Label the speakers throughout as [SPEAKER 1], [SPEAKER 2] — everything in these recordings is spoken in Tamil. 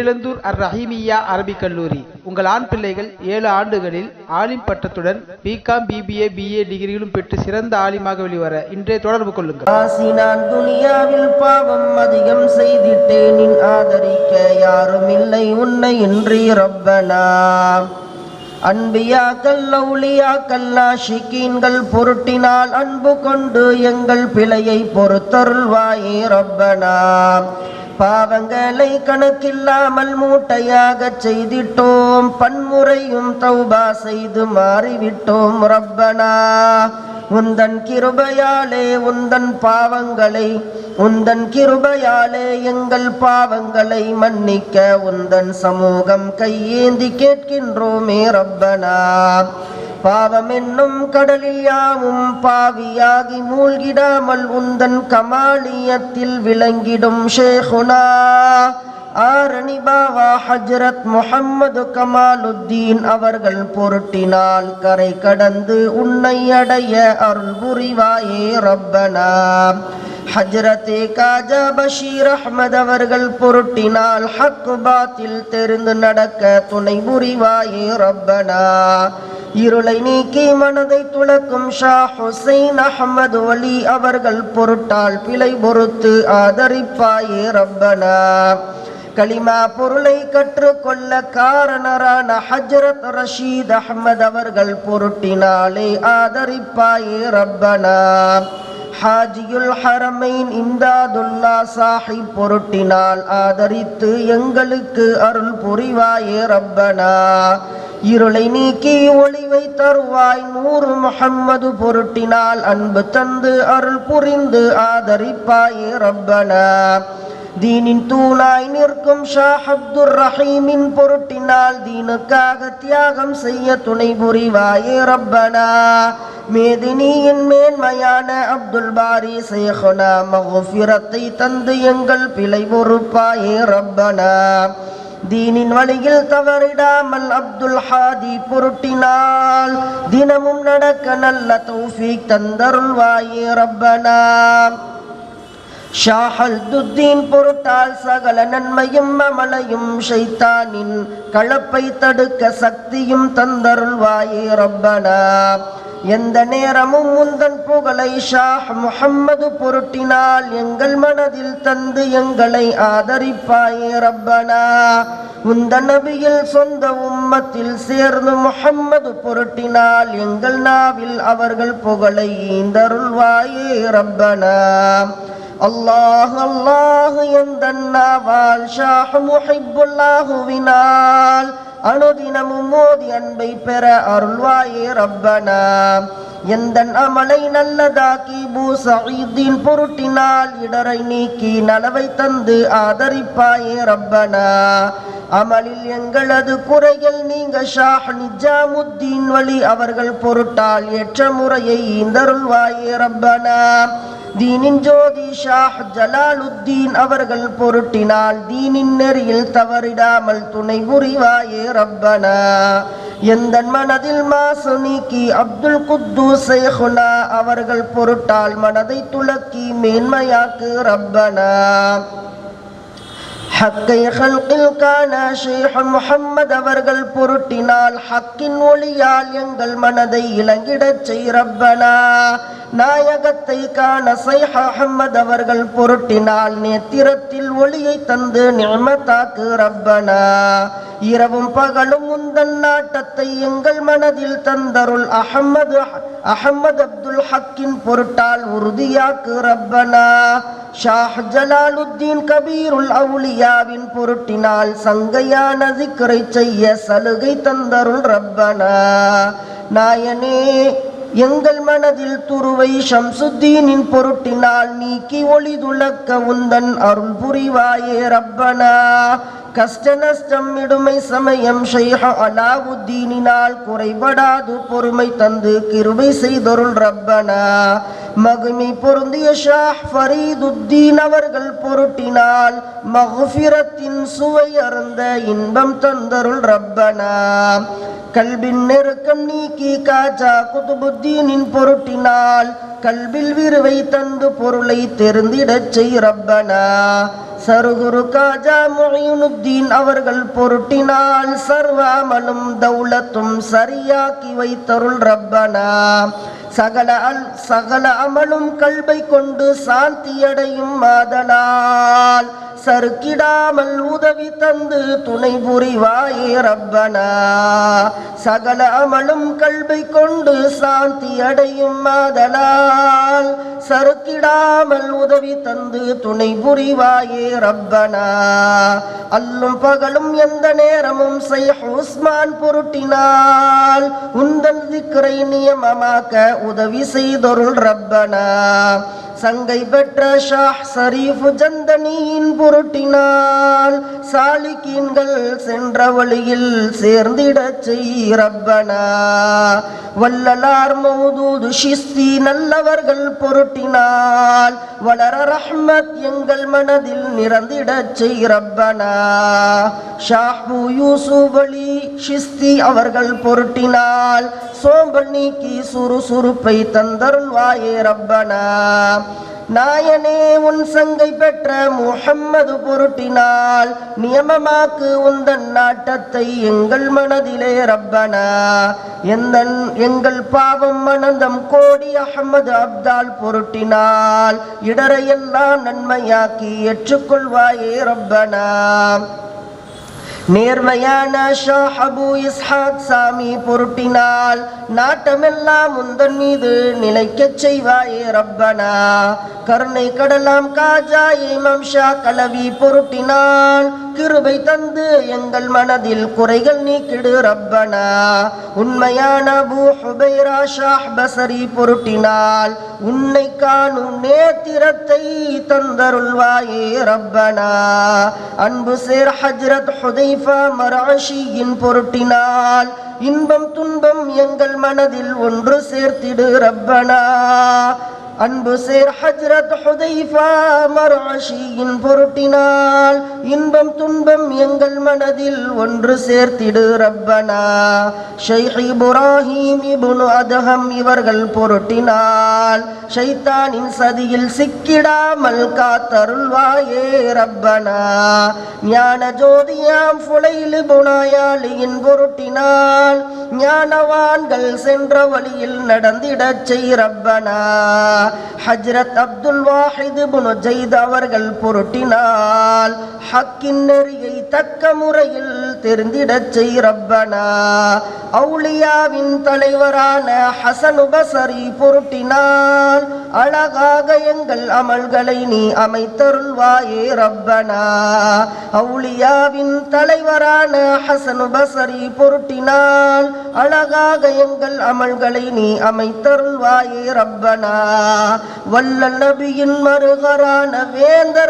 [SPEAKER 1] தேரிழந்தூர் அர் ரஹீமியா அரபிக் கல்லூரி. உங்கள் ஆண் பிள்ளைகள் ஏழு ஆண்டுகளில் ஆலிம் பட்டத்துடன் பிகாம் பிபிஏ பிஏ டிகிரிகளும் பெற்று சிறந்த ஆலிமாக வெளிவர இன்றே தொடர்பு கொள்ளுங்கள்.
[SPEAKER 2] நான் துனியாவில் பாவம் அதிகம் செய்திட்டேன். ஆதரிக்க யாரும் இல்லை உன்னை இன்றி ரப்பனா. அன்பியாக்கள் லௌலியாக்கள் நாஷிகீன்கள் பொருட்டினால் அன்பு கொண்டு எங்கள் பிழையை பொறுத்தருள்வாயே ரப்பனா. பாவங்களை கணக்கில்லாமல் மூட்டையாகச் செய்திட்டோம். பன்முறையும் தௌபா செய்து மாறிவிட்டோம் ரப்பனா. உந்தன் கிருபையாலே உந்தன் பாவங்களை உந்தன் கிருபையாலே எங்கள் பாவங்களை மன்னிக்க உந்தன் சமூகம் கையேந்தி கேட்கின்றோமே ரப்பனா. பாவம் என்னும் கடலில் யாவும் பாவியாகி மூழ்கிடாமல் உந்தன் கமாலியத்தில் விளங்கிடும் ஷேகுனா. ஆரணி பாவா ஹஜ்ரத் முஹம்மது கமாலுத்தீன் அவர்கள் பொருட்டினால் கரை கடந்து உன்னை அடைய அருள் புரிவாயே ரப்பனா. ஹஜரத்தே காஜா பஷீர் அஹ்மத் அவர்கள் பொருட்டினால் ஹக் பாத்தில் தெரிந்து நடக்க துணை புரிவாயே ரப்பனா. இருளை நீக்கி மனதை துளக்கும் ஷா ஹுசைன் அஹமது ஒலி அவர்கள் பொருட்டால் பிழை பொறுத்து ஆதரிப்பாயே ரப்பனா. களிமா பொருளை கற்றுக்கொள்ள காரணரான ஹஜ்ரத் ரஷீத் அஹமது அவர்கள் பொருட்டினாலே ஆதரிப்பாயே ரப்பனா. ஹாஜியுல் ஹரமைன் இம்தாதுல்லா சாஹிப் பொருட்டினால் ஆதரித்து எங்களுக்கு அருள் புரிவாயே ரப்பனா. இருளை நீக்கி ஒளிவை தருவாய் நூறு முகம்மது பொருட்டினால் அன்பு தந்து அருள் புரிந்து ஆதரிப்பாயே ரப்பனா. தீனின் தூணாய் நிற்கும் ஷா அப்துர் ரஹீமின் பொருட்டினால் தீனுக்காக தியாகம் செய்ய துணை புரிவாயே ரப்பனா. மேதினியின் மேன்மையான அப்துல் பாரி சேகுனா மகுஃபிரத்தை தந்து எங்கள் பிழை பொறுப்பாயே ரப்பனா. தீனின் வழியில் தவறிடாமல் அப்துல் ஹாதி பொருட்டினால் தினமும் நடக்க நல்ல தௌஃபீக் தந்தருள்வாயே ரப்பனா. ஷாஹல்துத்தீன் பொருட்டால் சகல நன்மையும் அமலையும் ஷைத்தானின் கலப்பை தடுக்க சக்தியும் தந்தருள்வாயே ரப்பனா. எந்த நேரமும் முந்தன் புகழை ஷாஹ் முஹம்மது பொருட்டினால் எங்கள் மனதில் தந்து எங்களை ஆதரிப்பாயே ரப்பனா. உந்த நபியில் சொந்த உம்மத்தில் சேர்ந்து முஹம்மது பொருட்டினால் எங்கள் நாவில் அவர்கள் புகழை ஈந்தருள்வாயே ரப்பனா. அல்லாஹ் அல்லாஹ் எந்த நாவால் ஷாஹ் முஹிப்புல்லாஹுவினால். அனுதினமும் மோதி அன்பை பெற அருள்வாயே ரப்பனா. எந்த அமலை நல்லதாக்கி பூசீதின் பொருட்டினால் இடரை நீக்கி நலவை தந்து ஆதரிப்பாயே ரப்பனா. அமலில் எங்களது குறைகள் நீங்க ஷாஹ் நிஜாமுத்தீன் வழி அவர்கள் பொருட்டால் ஏற்ற முறையை இந்தருள்வாயே ரப்பனா. தீனின் ஜோதி ஷாஹ் ஜலாலுத்தீன் அவர்கள் பொருட்டினால் தீனின் நெறியில் தவறிடாமல் துணை புரிவாயே ரப்பனா. எந்த மனதில் மாசு நீக்கி அப்துல் குத்து சேஹுனா அவர்கள் பொருட்டால் மனதை துளக்கி மேன்மையாக்கு ரப்பனா. ஹக்கை ஹல்கில் கான ஷேஹ் முஹம்மது அவர்கள் பொருட்டினால் ஹக்கின் ஒளியால் எங்கள் மனதை இளங்கிடச் செய் ரப்பனா. நாயகத்தை காண சைஹ அஹம்மது அவர்கள் பொருட்டினால் நேத்திரத்தில் ஒளியை தந்து நியமத்தாக்கு ரப்பனா. இரவும் பகலும் முந்தன் நாட்டத்தை எங்கள் மனதில் தந்தருள் அஹமது அஹமது அப்துல் ஹக்கின் பொருட்டால் உறுதியாக்கு ரப்பனா. ஷாஹ் ஜலாலுத்தீன் கபீருல் அவுலியாவின் பொருட்டினால் சங்கையான திக்கரை செய்ய சலுகை தந்தருள் ரப்பனா. நாயனே எங்கள் மனதில் துருவை ஷம்சுத்தீனின் பொருட்டினால் நீக்கி ஒளி துளக்க உந்தன் அருள் புரிவாயே ரப்பனா. கஷ்ட நஷ்டம் இடுமை சமயம் ஷைஹ அலாவுத்தீனினால் குறைபடாது பொறுமை தந்து கிருவை செய்தொருள் ரப்பனா. மகிமை பொருந்திய ஷாஹ் ஃபரீதுத்தீன் அவர்கள் பொருட்டினால் மகுஃபிரத்தின் சுவை அருந்த இன்பம் தந்தருள் ரப்பனா. கல்வின் நெருக்கம் நீக்கி காஜா குதுபுத்தீனின் பொருட்டினால் கல்வில் விருவை தந்து பொருளை தெரிந்திடச் செய் ரப்பனா. சருகுரு காஜா மொழியுனுத்தீன் அவர்கள் பொருட்டினால் சர்வாமலும் தௌலத்தும் சரியாக்கி வைத்தருள் ரப்பனா. சகல அல் சகல அமலும் கல்வை கொண்டு சாந்தியடையும் மாதலால் சறுக்கிடாமல் உதவி தந்து துணை புரிவாயே ரப்பனா. சகல அமலும் கல்வை கொண்டு சாந்தி அடையும் மாதலால் சறுக்கிடாமல் உதவி தந்து துணை புரிவாயே ரப்பனா. அல்லும் பகலும் எந்த நேரமும் சைஹ் உஸ்மான் பொருட்டினால். உந்தன் திக்கரை நியமமாக்க உதவி செய்தொருள் ரப்பனா. சங்கை பெற்ற ஷாஹ் ஷரீஃப் ஜந்தனியின் பொருட்டினால் சாலிக்கீன்கள் சென்ற வழியில் சேர்ந்திடச் செய் ரப்பனா. வல்லலார் மௌதூது ஷிஸ்தி நல்லவர்கள் பொருட்டினால் வளர ரஹ்மத் எங்கள் மனதில் நிறந்திடச் செய் ரப்பனா. ஷாஹ்பு யூசுப் அலி ஷிஸ்தி அவர்கள் பொருட்டினால் சோம்பல் நீக்கி சுறுசுறுப்பை தந்தருள்வாயே ரப்பனா. நாயனே உன் சங்கை பெற்ற முகம்மது பொருட்டினால் நியமமாக்கு உந்தன் நாட்டத்தை எங்கள் மனதிலே ரப்பனா. எந்தன் எங்கள் பாவம் மனந்தம் கோடி அகமது அப்தால் பொருட்டினால் இடரையெல்லாம் நன்மையாக்கி ஏற்றுக்கொள்வாயே ரப்பனா. நேர்மையான ஷாஹபு அபு இஸ்ஹாக் சாமி பொருட்டினால் நாட்டமெல்லாம் முந்தன் மீது நிலைக்கச் செய்வாயே ரப்பனா. கருணை கடலாம் காஜா இமாம் ஷா கலவி பொருட்டினால் கிருபை தந்து எங்கள் மனதில் குறைகள் நீக்கிடு ரப்பனா. உண்மையான பூ ஹுபைரா ஷாஹ் பசரி பொருட்டினால் உன்னை காணும் நேத்திரத்தை தந்தருள்வாயே ரப்பனா. அன்பு சேர் ஹஜ்ரத் ஹுதைஃபா மராஷியின் பொருட்டினால் இன்பம் துன்பம் எங்கள் மனதில் ஒன்று சேர்த்திடு ரப்பனா. அன்பு சேர் ஹஜ்ரத் ஹுதைஃபா மராஷியின் பொருட்டினால் இன்பம் துன்பம் எங்கள் மனதில் ஒன்று சேர்த்திடு ரப்பனா. ஷைஹ் இப்ராஹிம் இபுனு அதஹம் இவர்கள் பொருட்டினால் ஷைத்தானின் சதியில் சிக்கிடாமல் காத்தருள்வாயே ரப்பனா. ஞான ஜோதியாம் ஃபுலைலு புனாயாளியின் பொருட்டினால் ஞானவான்கள் சென்ற வழியில் நடந்திடச் செய் ரப்பனா. ஹஜ்ரத் அப்துல் வாஹித் புனு ஜெயித் அவர்கள் பொருட்டினால் ஹக்கின் நெறியை தக்க முறையில் தெரிந்திடச் செய் ரப்பனா. அவுளியாவின் தலைவரான ஹசனு பசரி பொருட்டினால் அழகாக எங்கள் அமல்களை நீ அமைத்தருள்வாயே ரப்பனா. அவுளியாவின் தலைவரான ஹசனு பசரி பொருட்டினால் அழகாக எங்கள் அமல்களை நீ அமைத்தருள்வாயே ரப்பனா. வல்லல் நபியின் மருகரான வேந்தர்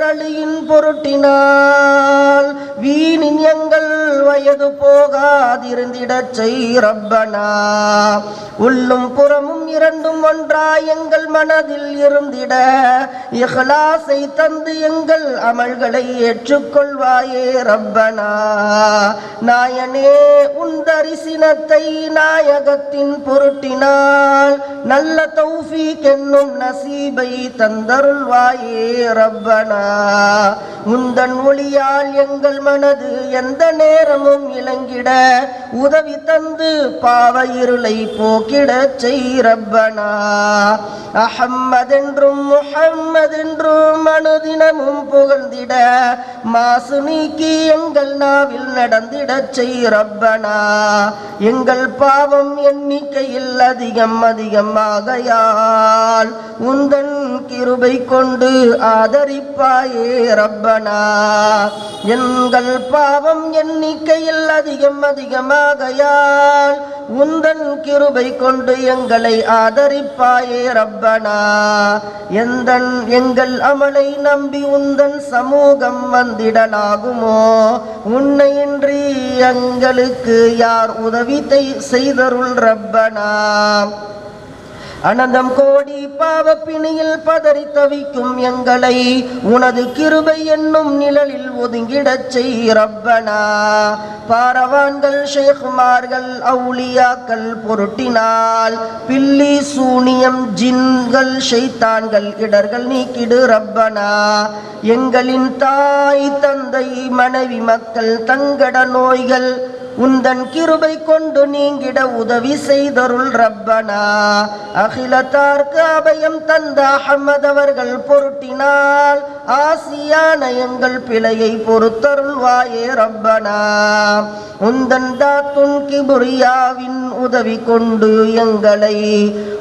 [SPEAKER 2] பொருட்டினால் வீணின் எங்கள் வயது போகாதிருந்திடச் செய் ரப்பனா உள்ளும் புறமும் இரண்டும் ஒன்றா எங்கள் மனதில் இருந்திட. இஹ்லாஸை தந்து எங்கள் அமல்களை ஏற்றுக்கொள்வாயே ரப்பனா. நாயனே உன் தரிசனத்தை நாயகத்தின் பொருட்டினால் நல்ல தௌஃபீக் என்னும் நசீபை தந்தருள்வாயே ரப்பனா. முந்தன் ஒளியால் எங்கள் மன தனது எந்த நேரமும் இளங்கிட உதவி தந்து பாவ இருளை போக்கிடச் செய் ரப்பனா. அஹம்மதென்றும் முஹம்மதென்றும் அனுதினமும் புகழ்ந்திட. மாசு நீக்கி எங்கள் நாவில் நடந்திடச் செய் ரப்பனா. எங்கள் பாவம் எண்ணிக்கையில் அதிகம் அதிகமாகையால் உந்தன் கிருபை கொண்டு ஆதரிப்பாயே ரப்பனா. எங்கள் பாவம் எண்ணிக்கையில் அதிகம் அதிகமாகையால் உந்தன் கிருபை கொண்டு எங்களை ஆதரிப்பாயே ரப்பனா. எந்தன் எங்கள் அமலை நம்பி உந்தன் சமூகம் வந்திடலாகுமோ? உன்னையின்றி எங்களுக்கு யார் உதவி செய்தருள் ரப்பனா. அனந்தம் கோடி பாவப்பிணியில் பதறி தவிக்கும் எங்களை உனது கிருபை என்னும் நிழலில் ஒதுங்கிடச் செய் ரப்பனா. பாரவான்கள் ஷேகுமார்கள் அவுளியாக்கள் பொருட்டினால் பில்லி சூனியம் ஜின்கள் ஷைத்தான்கள் இடர்கள் நீக்கிடு ரப்பனா. எங்களின் தாய் தந்தை மனைவி மக்கள் தங்கட நோய்கள் உந்தன் கிருபை கொண்டு நீங்கிட உதவி செய்தருள் ரப்பனா. அகிலத்தார்க்கு அபயம் தந்த அகமது அவர்கள் பொருட்டினால் ஆசியான எங்கள் பிழையை பொறுத்தருள்வாயே ரப்பனா. உந்தன் தாத்துன் கிபுரியாவின் உதவி கொண்டு எங்களை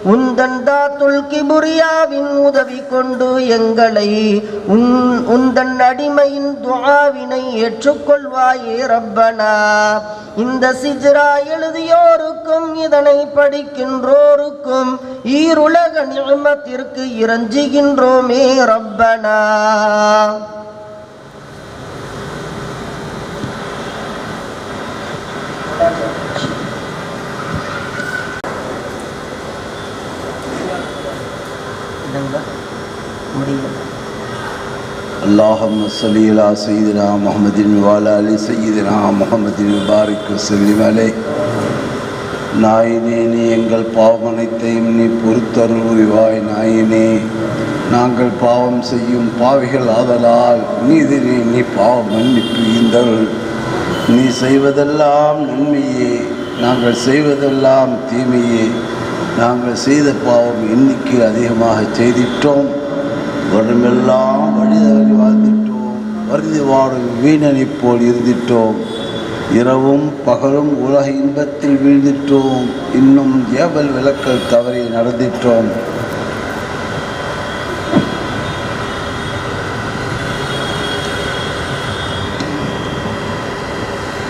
[SPEAKER 2] உந்தன் தாத்துல் கிபுரியாவின் உதவி கொண்டு எங்களை உன் உந்தன் அடிமையின் துவாவினை ஏற்றுக்கொள்வாயே ரப்பனா. இந்த சிஜ்ரா எழுதியோருக்கும் இதனை படிக்கின்றோருக்கும் ஈருலக நியமத்திற்கு இறஞ்சுகின்றோமே ரப்பனா. முடியும்.
[SPEAKER 3] اللهم صل على سيدنا محمد وعلى ال سيدنا محمد وبارك وسلم عليه நாயினே நீ எங்கள் பாவம் அனைத்தையும் நீ பொறுத்தருள் புரிவாய் நாயினே நாங்கள் பாவம் செய்யும் பாவிகள் ஆதலால் நீதினே நீ பாவம் மன்னிப்பு ஈந்தருள் நீ செய்வதெல்லாம் நன்மையே நாங்கள் செய்வதெல்லாம் தீமையே நாங்கள் செய்த பாவம் எண்ணிக்கை அதிகமாக செய்திட்டோம் வருமெல்லாம் வழிதவறி வாழ்ந்துட்டோம். வருந்தி வாடும் வீணனை போல் இருந்திட்டோம். இரவும் பகலும் உலக இன்பத்தில் வீழ்ந்திட்டோம். இன்னும் ஏவல் விளக்கல் தவறி நடந்திட்டோம்.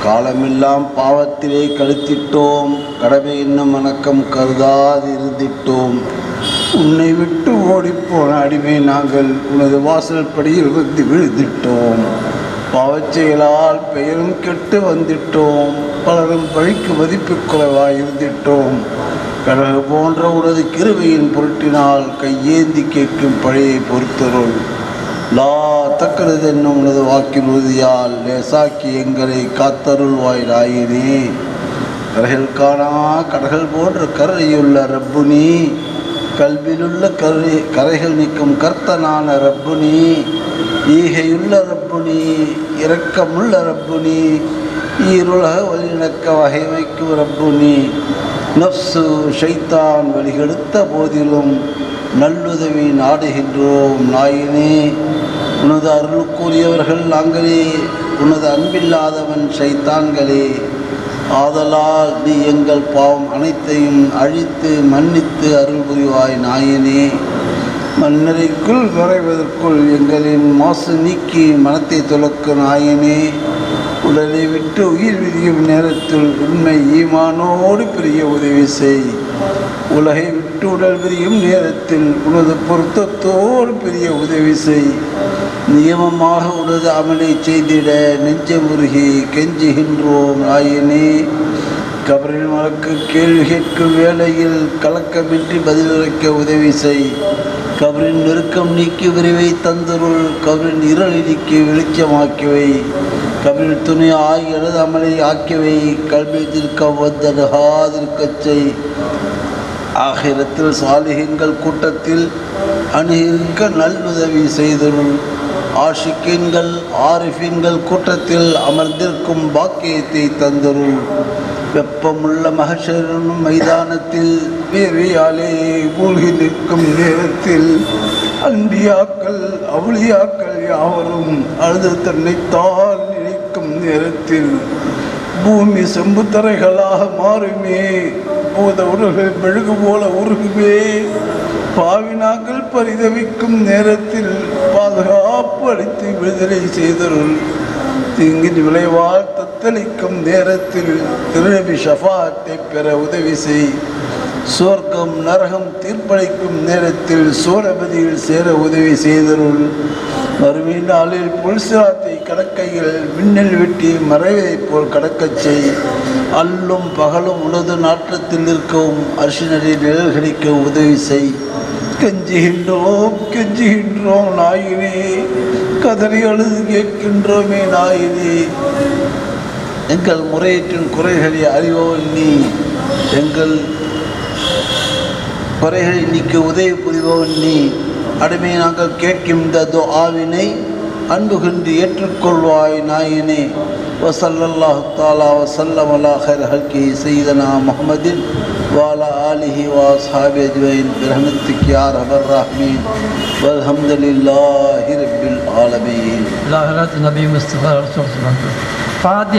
[SPEAKER 3] காலமெல்லாம் பாவத்திலே கழுத்திட்டோம். கடமை இன்னும் வணக்கம் கருதாது இருந்திட்டோம் உன்னை விட்டு ஓடிப்போன அடிமை நாங்கள் உனது வாசல் படியில் வந்து விழுந்திட்டோம். பாவச்செயலால் பெயரும் கெட்டு வந்துட்டோம். பலரும் பழிக்கு மதிப்பு குறைவாய் இருந்திட்டோம். கடகு போன்ற உனது கிருவையின் பொருட்டினால் கையேந்தி கேட்கும் பழையை பொறுத்தருள் லா தக்கறது என்னும் உனது வாக்கின் உறுதியால் லேசாக்கி எங்களை காத்தருள்வாய் நாயினே கடகல் காணா கடகல் போன்ற கரையுள்ள ரப்புனி கல்வியிலுள்ள கரை கரைகள் நீக்கும் கர்த்தனான ரப்புனி ஈகையுள்ள ரப்புனி இரக்கமுள்ள ரப்புனி ஈருலக வழிநக்க வகைமைக்கும் ரப்புனி நப்சு ஷைத்தான் வழிகெடுத்த போதிலும் நல்லுதவி நாடுகின்றோம் நாயினே. உனது அருளுக்குரியவர்கள் நாங்களே உனது அன்பில்லாதவன் ஷைத்தான்களே. ஆதலால் நீ எங்கள் பாவம் அனைத்தையும் அழித்து மன்னித்து அருள் புரிவாய் நாயனே. மன்னரைக்குள் விரைவதற்குள் எங்களின் மாசு நீக்கி மனத்தை துலக்கு நாயனே. உடலை விட்டு உயிர் விரியும் நேரத்தில் உண்மை ஈமானோடு பிரிய உதவி செய். உலகை விட்டு உடல் பிரியும் நேரத்தில் உனது பொருத்தத்தோடு பிரிய உதவி செய். நியமமாக உனது அமலை செய்திட நெஞ்சமுருகி கெஞ்சுகின்றோம் நாயனே. கபரின் மலக்கு கேள்வி கேட்கும் வேளையில் கலக்கமின்றி பதிலளிக்க உதவி செய். கபரின் நெருக்கம் நீக்கி விரைவை தந்தருள் கபரின் இருளை நீக்கி வெளிச்சமாக்கிவை கபரின் துணை ஆகி எனது அமலை ஆக்கிவை கல்வியில் திருக்க வந்தருகாதிருக்கச் செய். ஆகிரத்தில் சாலிகங்கள் கூட்டத்தில் அணுகிருக்க நல்லுதவி செய்தருள். ஆஷிக்கின்கள் ஆரிஃபின்கள் கூட்டத்தில் அமர்ந்திருக்கும் பாக்கியத்தை தந்தருள். வெப்பமுள்ள மகசரனும் மைதானத்தில் வேர்வையாலே மூழ்கி நிற்கும் நேரத்தில் அன்பியாக்கள் அவளியாக்கள் யாவரும் அழுது தன்னைத்தான் நினைக்கும் நேரத்தில் பூமி செம்புத்தரைகளாக மாறுமே பூத உருகு மெழுகு போல உருகுமே. பாவினாக்கள் பரிதவிக்கும் நேரத்தில் பாதுகாப்பு அளித்து விடுதலை செய்தருள் தீங்கின் விளைவால் தத்தளிக்கும் நேரத்தில் திருநபி ஷஃபாத்தை பெற உதவி செய். சுவர்க்கம் நரகம் தீர்ப்பளிக்கும் நேரத்தில் சூரபதியில் சேர உதவி செய்தருள். மறுமை நாளில் புல்சிராத்தை கடக்கையில் மின்னல் வெட்டி மறைவதைப் போல் கடக்கச் செய். அல்லும் பகலும் உனது நாட்டத்தில் இருக்கவும் அர்ஷனடி நிழல் கிடைக்க உதவி செய். கெஞ்சுகின்றோம் கெஞ்சுகின்றோம் நாயினே. கதறி அழுது கேட்கின்றோமே நாயினே எங்கள் முறையீட்டின் குறைகளை அறிவோ நீ எங்கள் குறைகளை நீக்க உதவி புரிவோ நீ அடிமை நாங்கள் கேட்கும் இந்த துஆவினை அன்பு ஏற்றுக்கொள்வாய் நாயினே وصلى الله تعالى وسلم على خير خلقه سيدنا محمد وعلى آله وأصحابه أجمعين. برحمتك يا رب الراحمين. والحمد لله رب العالمين.
[SPEAKER 4] لا حضرت نبی مصطفی رسول اللہ فاتحہ